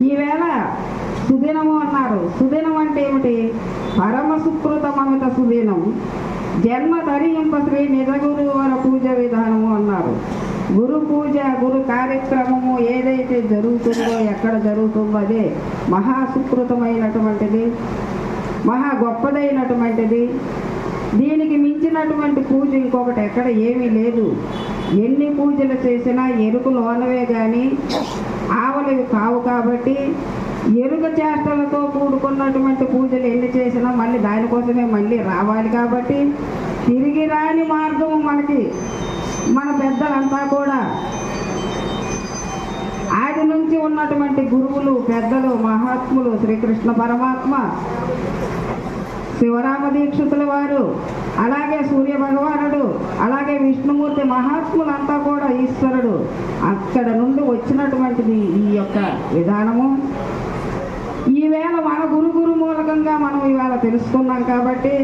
ఈవేళ సుదినము అన్నారు. సుదినం అంటే ఏమిటి? పరమ సుకృతమమిత సుదినం. జన్మ ధరింప శ్రీ నిజగురు గురువర పూజ విధానము అన్నారు. గురు పూజ గురు కార్యక్రమము ఏదైతే జరుగుతుందో ఎక్కడ జరుగుతుందో అదే మహా సుకృతమైనటువంటిది మహా గొప్పదైనటువంటిది. దీనికి మించినటువంటి పూజ ఇంకొకటి ఎక్కడ ఏమీ లేదు. ఎన్ని పూజలు చేసినా ఎరుకు లోనవే కానీ ఆ కాబట్టి ఎరుక చేష్టలతో కూడుకున్నటువంటి పూజలు ఎన్ని చేసినా మళ్ళీ దానికోసమే మళ్ళీ రావాలి కాబట్టి తిరిగి రాని మార్గము మనకి మన పెద్దలంతా కూడా. ఆది నుంచి ఉన్నటువంటి గురువులు పెద్దలు మహాత్ములు శ్రీకృష్ణ పరమాత్మ శివరామ దీక్షితుల వారు అలాగే సూర్య భగవానుడు అలాగే మహాత్ములంతా కూడా ఈశ్వరుడు అక్కడ నుండి వచ్చినటువంటిది ఈ యొక్క విధానము. ఈవేళ మన గురు గురు మూలకంగా మనం ఇవాళ తెలుసుకున్నాం కాబట్టి